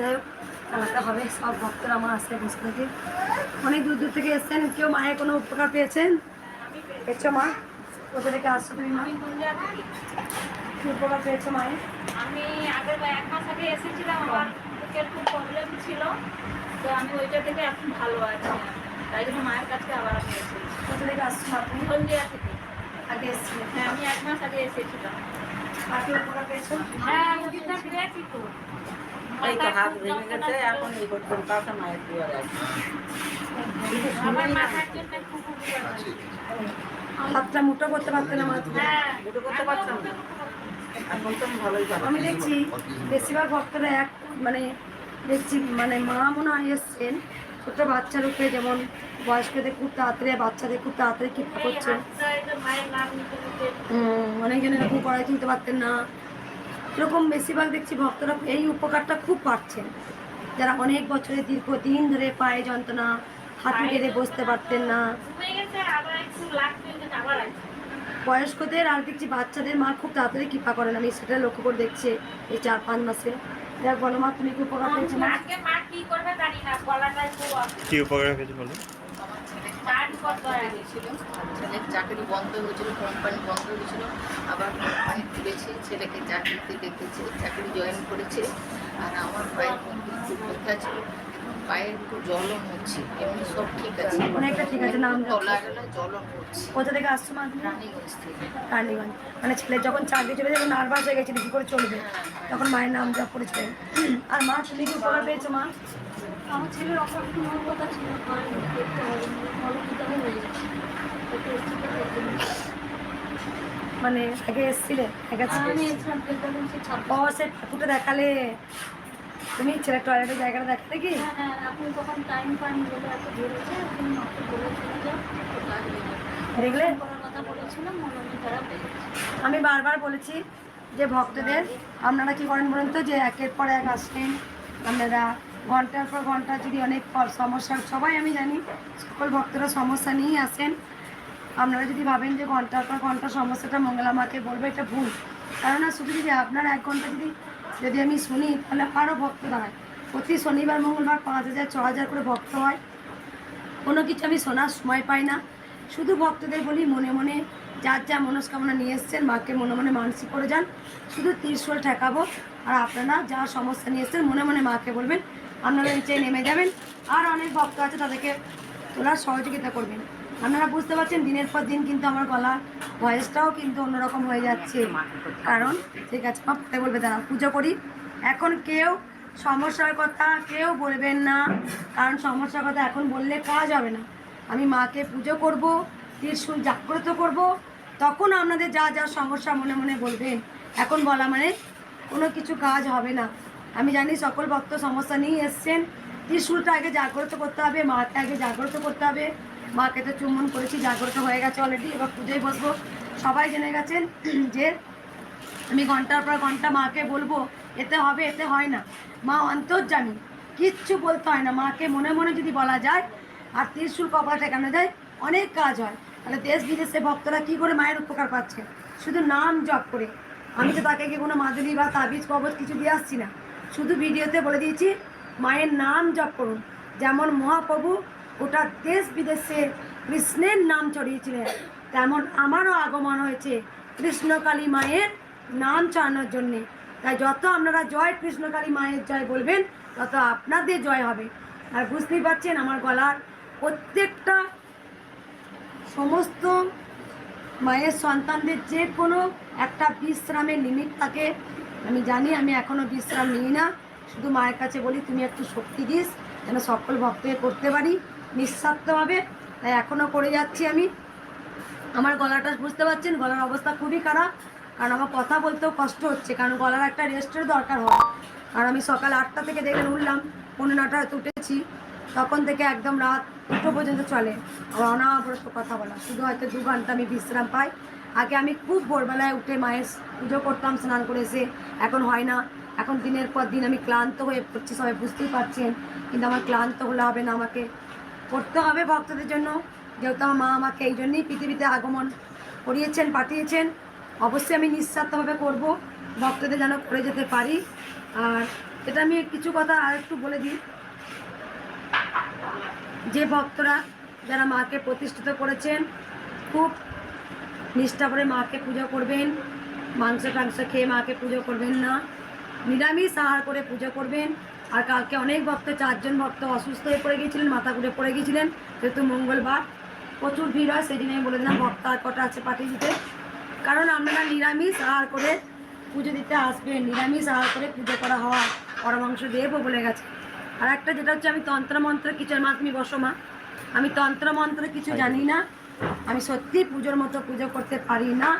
যাই হোক খেলাটা হবে সব ভক্তরা আমার আসতে বসে অনেক দূর দূর থেকে এসছেন কেউ মায়ের কোনো উপকার পেয়েছেন? পেয়েছ মা? কোথা থেকে আসছো তুমি মা? কি উপকার পেয়েছ মায়ের? আমি আগের এক মাস আগে এসেছিলাম আমার বুকের খুব প্রবলেম ছিল। তো আমি ওইটা থেকে এখন ভালো আছি তাই জন্য মায়ের কাছে আবার আমি এসেছি। কোথা থেকে আসছো তুমি? হলদিয়া থেকে। আগে এসছিলেন হ্যাঁ আমি এক মাস আগে এসেছিলাম। আর কি উপকার পেয়েছ? হ্যাঁ ওষুধটা খেয়েছি তো এই তো হাত ভেঙে গেছে এখন এই করতে কাউকে মায়ের দুয়ারে আছে। হাতটা মুঠো করতে পারতেন না মা তুমি? দুটো করতে পারতাম না। এখন তো আমি ভালোই আমি দেখছি বেশিরভাগ ভক্তরা এক মানে দেখছি মানে মা মনে হয় এসছেন ছোট বাচ্চার উপরে যেমন বয়স্কদের খুব তাড়াতাড়ি বাচ্চাদের খুব তাড়াতাড়ি কৃপা করছে অনেকজন এরকম কড়াই তুলতে পারতেন না। এরকম বেশিরভাগ দেখছি ভক্তরা এই উপকারটা খুব পাচ্ছেন। যারা অনেক বছরে দীর্ঘদিন ধরে পায়ে যন্ত্রণা হাঁটু গেড়ে বসতে পারতেন না। বয়স্কদের আর দেখছি বাচ্চাদের মা খুব তাড়াতাড়ি কৃপা করেন আমি সেটা লক্ষ্য করে দেখছি এই চার পাঁচ মাসে। দেখ বলো মা তুমি কি উপকার পেয়েছ কি না কি উপকার হয়েছে বলো? আমার ছেলে চার্জ করতে ছেলের চাকরি বন্ধ হয়েছিল কোম্পানি বন্ধ হয়েছিল। আবার কোম্পানি খুলেছে ছেলেকে চাকরিতে দেখেছে চাকরি জয়েন করেছে। আর আমার পায়ের মধ্যে একটু ব্যথা ছিল পায়ের একটু জ্বলন হচ্ছে এমনি সব ঠিক আছে। অনেকটা ঠিক আছে, নাম। তলা গেলা জ্বলন হচ্ছে কোথা থেকে আসছো মা রানীগঞ্জ থেকে। রানীগঞ্জ। মানে ছেলে যখন চাকরি চলে যাবে নার্ভাস হয়ে গেছিল কি করে চলবে। তখন মায়ের নাম জপ করেছিলেন আর মা তুমি কি উপকার পেয়েছ মা? আমার ছেলের কথা ছিল হয়ে গেছে। একটু এসেছিল দেখতে হবে। মানে আগে এসেছিলে? ছাব্বিশ ও সে ঠাকুরটা দেখালে। তুমি ছেলে টয়লেটের জায়গাটা দেখালে কি হ্যাঁ হ্যাঁ। দেখলে কথা মনে আমি বারবার বলেছি যে ভক্তদের আপনারা কি করেন বলুন তো যে একের পর এক আসেন আপনারা ঘণ্টার পর ঘণ্টা যদি অনেক সমস্যা সবাই আমি জানি, সকল ভক্তরা সমস্যা নিয়েই আসেন আপনারা যদি ভাবেন যে ঘণ্টার পর ঘণ্টা সমস্যাটা মঙ্গলা মাকে বলব, এটা ভুল। কেননা শুধু যদি আপনার এক ঘণ্টা যদি যদি আমি শুনি, তাহলে আরও ভক্ত দাঁড়ায় প্রতি শনিবার, মঙ্গলবার পাঁচ হাজার, ছ হাজার করে ভক্ত হয়। কোনো কিছু আমি শোনার সময় পাই না। শুধু ভক্তদের বলি, মনে মনে যার যা মনস্কামনা নিয়ে এসছেন, মাকে মনে মনে মানসিক করে যান। শুধু ত্রিশূল ঠেকাবো। আর আপনারা যা সমস্যা নিয়ে এসছেন, মনে মনে মাকে বলবেন আপনারা নিচে নেমে যাবেন। আর অনেক ভক্ত আছে তাদেরকে তোলার সহযোগিতা করবেন। আপনারা বুঝতে পারছেন, দিনের পর দিন কিন্তু আমার গলা ভয়েসটাও কিন্তু অন্যরকম হয়ে যাচ্ছে। কারণ, ঠিক আছে, মা বলবে দাঁড়া পুজো করি। এখন কেউ সমস্যার কথা কেউ বলবেন না। কারণ সমস্যার কথা এখন বললে কাজ হবে না। আমি মাকে পুজো করব, ত্রিশূল জাগ্রত করব, তখন আপনাদের যা যা সমস্যা মনে মনে বলবেন। এখন বলা মানে কোনো কিছু কাজ হবে না। আমি জানি সকল ভক্ত সমস্যা নিয়ে এসছেন। ত্রিশূলটা আগে জাগ্রত করতে হবে, মাকে আগে জাগ্রত করতে হবে। মাকে তো চুম্বন করেছি, জাগ্রত হয়ে গেছে অলরেডি এবার পুজোয় বসবো। সবাই জেনে গেছেন যে আমি ঘণ্টার পর ঘণ্টা মাকে বলব, এতে হবে, এতে হয় না। মা অন্তর্জামী কিচ্ছু বলতে হয় না। মাকে মনে মনে যদি বলা যায়, আর ত্রিশুল কপাল ঠেকানো যায় অনেক কাজ হয়। তাহলে দেশ বিদেশে ভক্তরা কী করে মায়ের উপকার পাচ্ছে? শুধু নাম জপ করে। আমি তো তাকে কি কোনো মাদুলি বা তাবিজ কবচ কিছু দিয়ে আসছি না। শুধু ভিডিওতে বলে দিয়েছি, মায়ের নাম জপ করুন। যেমন মহাপ্রভু গোটা দেশ বিদেশে কৃষ্ণের নাম ছড়িয়েছিলেন তেমন আমারও আগমন হয়েছে কৃষ্ণকালী মায়ের নাম চালানোর জন্যে। তাই যত আপনারা জয় কৃষ্ণকালী মায়ের জয় বলবেন, তত আপনাদের জয় হবে। আর বুঝতেই পারছেন আমার গলার প্রত্যেকটা সমস্ত মায়ের সন্তানদের যে কোনো একটা বিশ্রামের লিমিট থাকে আমি জানি, আমি এখনও বিশ্রাম নিই না। শুধু মায়ের কাছে বলি, তুমি একটু শক্তি দিস, যেন সকল ভক্তকে করতে পারি। নিঃস্বার্থভাবে তাই এখনও করে যাচ্ছি আমি। আমার গলাটা বুঝতে পারছেন, গলার অবস্থা খুবই খারাপ। কারণ আমার কথা বলতেও কষ্ট হচ্ছে, কারণ গলার একটা রেস্টের দরকার হয়। আর আমি সকাল আটটা থেকে দেখে উঠলাম পনেরো নটা উঠেছি। তখন থেকে একদম রাত দুটো পর্যন্ত চলে। আমার অনাবরত কথা বলা। শুধু হয়তো দু ঘণ্টা আমি বিশ্রাম পাই। আগে আমি খুব ভোরবেলায় উঠে মায়ের পুজো করতাম, স্নান করে এসে। এখন হয় না। এখন দিনের পর দিন আমি ক্লান্ত হয়ে পড়ছি, সবাই বুঝতেই পারছেন। কিন্তু আমার ক্লান্ত হলে হবে না আমাকে। করতে হবে ভক্তদের জন্য। যেহেতু আমার মা আমাকে এই জন্যই পৃথিবীতে আগমন করিয়েছেন, পাঠিয়েছেন। অবশ্যই আমি নিঃস্বার্থভাবে করব। ভক্তদের যেন করে যেতে পারি। আর এটা আমি কিছু কথা আর একটু বলে দিই। যে ভক্তরা যারা মাকে প্রতিষ্ঠিত করেছেন, খুব নিষ্ঠা করে মাকে পুজো করবেন। মাংস টাংস খেয়ে মাকে পুজো করবেন না। নিরামিষ আহার করে পুজো করবেন। আর কালকে অনেক ভক্ত, চারজন ভক্ত অসুস্থ হয়ে পড়ে গিয়েছিলেন, মাথা ঘুরে পড়ে গিয়েছিলেন। যেহেতু মঙ্গলবার, প্রচুর ভিড় হয় সেদিন আমি বলে দিলাম, ভক্ত আর কটা আছে পাঠিয়ে দিতে। কারণ আপনারা নিরামিষ আহার করে পুজো দিতে আসবেন নিরামিষ আহার করে পুজো করা হয়। পরমাংশ দেবও বলে গেছে। আর একটা যেটা হচ্ছে আমি তন্ত্রমন্ত্র কিছু মা তুমি বসো মা। আমি তন্ত্রমন্ত্র কিছু জানি না। আমি সত্যি পুজোর মতো পুজো করতে পারি না।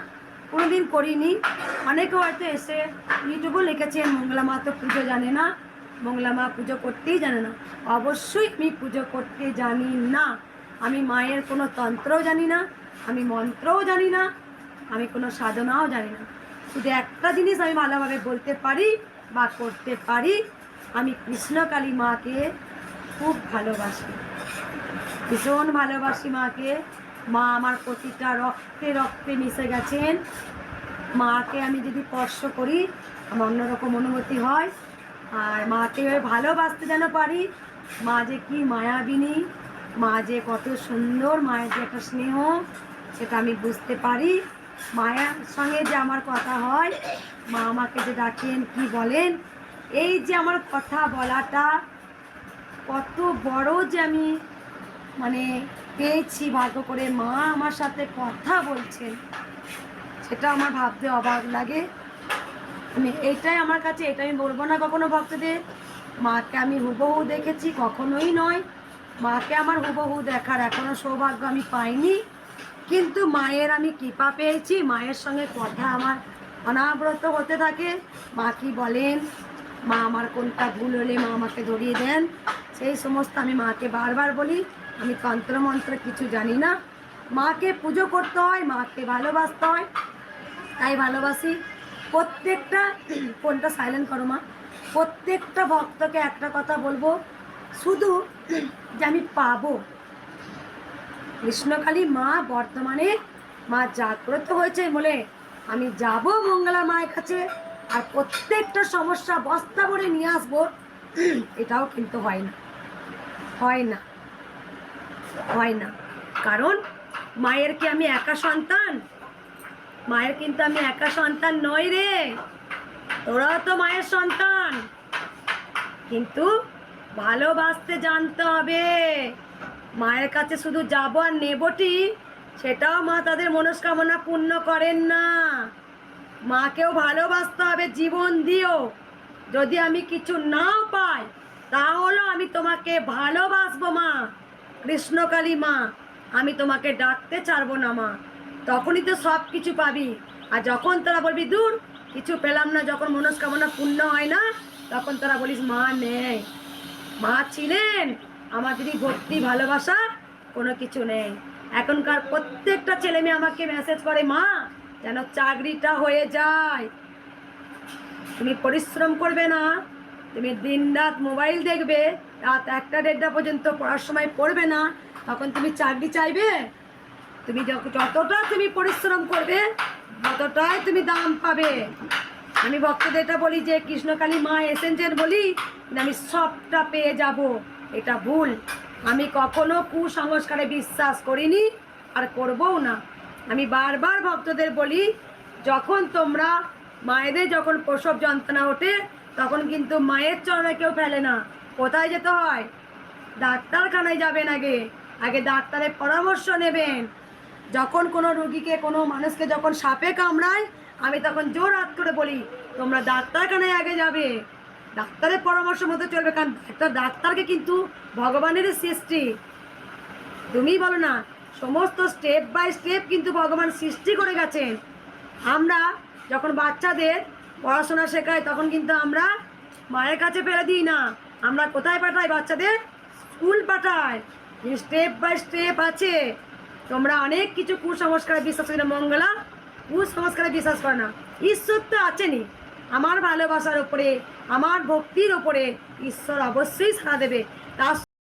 কোনোদিন করিনি। অনেকে হয়তো এসে ইউটিউবও লিখেছেন মঙ্গলা মা তো পুজো জানে না। মঙ্গলা মা পুজো করতেই জানে না। অবশ্যই আমি পুজো করতে জানি না। আমি মায়ের কোনো তন্ত্রও জানি না। আমি মন্ত্রও জানি না। আমি কোনো সাধনাও জানি না। শুধু একটা জিনিস আমি ভালোভাবে বলতে পারি বা করতে পারি আমি কৃষ্ণকালী মাকে খুব ভালোবাসি। ভীষণ ভালোবাসি মাকে। মা আমার প্রতিটা রক্তে রক্তে মিশে গেছেন। মাকে আমি যদি স্পর্শ করি, আমার অন্যরকম অনুভূতি হয়। আর মাকে ভালোবাসতে যেন পারি, মা যে কি মায়াবিনী, মা যে কত সুন্দর, মায়ের যে একটা স্নেহ, সেটা আমি বুঝতে পারি। মায়ের সঙ্গে যে আমার কথা হয়, মা আমাকে যে ডাকেন, কি বলেন এই যে আমার কথা বলাটা কত বড় যে আমি মানে পেয়েছি, ভাগ্য করে মা আমার সাথে কথা বলছেন, সেটা আমার ভাবতে অবাক লাগে। আমি এটাই আমার কাছে এটা আমি বলব না কখনো ভক্তদের। মাকে আমি হুবহু দেখেছি, কখনোই নয়। মাকে আমার হুবহু দেখার এখনও সৌভাগ্য আমি পাইনি। কিন্তু মায়ের আমি কৃপা পেয়েছি, মায়ের সঙ্গে কথা আমার অনাব্রত হতে থাকে। মা কি বলেন? মা আমার কোনটা ভুল হলে মা আমাকে ধরিয়ে দেন। সেই সমস্ত আমি মাকে বারবার বলি আমি তন্ত্রমন্ত্র কিছু জানি না। মাকে পুজো করতে হয়, মাকে ভালোবাসতে হয়, তাই ভালোবাসি। প্রত্যেকটা, ফোনটা সাইলেন্ট করো মা। প্রত্যেকটা ভক্তকে একটা কথা বলব, শুধু যে আমি পাবো। কৃষ্ণকালী মা বর্তমানে মা জাগ্রত হয়েছে বলে আমি যাব মঙ্গলা মায়ের কাছে। আর প্রত্যেকটা সমস্যা বস্তা ভরে নিয়ে আসব, এটাও কিন্তু হয় না। হয় না। হয় না। কারণ মায়ের কি আমি একা সন্তান? মায়ের কিন্তু আমি একা সন্তান নই রে। তোরাও তো মায়ের সন্তান। কিন্তু ভালোবাসতে জানতে হবে, মায়ের কাছে শুধু যাব আর নেবটি, সেটাও মা তাদের মনস্কামনা পূর্ণ করেন না। মাকেও ভালোবাসতে হবে, জীবন দিও। যদি আমি কিছু না পাই তাহলেও আমি তোমাকে ভালোবাসবো মা। কৃষ্ণকালী মা, আমি তোমাকে ডাকতে ছাড়বো না মা। তখনই তো সব কিছু পাবি। আর যখন তোরা বলবি, দূর, কিছু পেলাম না, যখন মনস্কামনা পূর্ণ হয় না, তখন তোরা বলিস, মা নেই। মা ছিলেন। যদি ভক্তি, ভালোবাসা, কোনো কিছু নেই। এখনকার প্রত্যেকটা ছেলে মেয়ে আমাকে মেসেজ করে, মা যেন চাকরিটা হয়ে যায়। তুমি পরিশ্রম করবে না। তুমি দিন রাত মোবাইল দেখবে, রাত একটা দেড়টা পর্যন্ত পড়ার সময় পড়বে না। তখন তুমি চাকরি চাইবে? তুমি যতটা তুমি পরিশ্রম করবে, ততটাই তুমি দাম পাবে। আমি ভক্তদের এটা বলি যে, কৃষ্ণকালী মা এসেন্সের বলি আমি সবটা পেয়ে যাব। এটা ভুল। আমি কখনো কুসংস্কারে বিশ্বাস করিনি আর করবও না। আমি বারবার ভক্তদের বলি, যখন তোমরা মায়েদের যখন প্রসব যন্ত্রণা ওঠে, তখন কিন্তু মায়ের চরণে কেউ ফেলে না। কোথায় যেতে হয়? ডাক্তারখানায় যাবেন আগে। আগে ডাক্তারের পরামর্শ নেবেন। যখন কোনো রুগীকে, কোনো মানুষকে যখন সাপে কামড়ায়, আমি তখন জোর হাত করে বলি, তোমরা ডাক্তারখানায় আগে যাবে। ডাক্তারের পরামর্শ মতো চলবে। কারণ একটা ডাক্তারকে কিন্তু ভগবানের সৃষ্টি। তুমি বলো না সমস্ত স্টেপ বাই স্টেপ কিন্তু ভগবান সৃষ্টি করে গেছেন। আমরা যখন বাচ্চাদের পড়াশোনা শেখাই তখন কিন্তু আমরা মায়ের কাছে ফেলে দিই না। আমরা কোথায় পাঠাই বাচ্চাদের? স্কুল পাঠাই। স্টেপ বাই স্টেপ আছে। তোমরা অনেক কিছু কুসংস্কারে বিশ্বাস করে না, মঙ্গলা। কুসংস্কারে বিশ্বাস করে না। ঈশ্বর তো আছেনই। আমার ভালোবাসার ওপরে আমার ভক্তির ওপরে ঈশ্বর অবশ্যই সাড়া দেবে। তার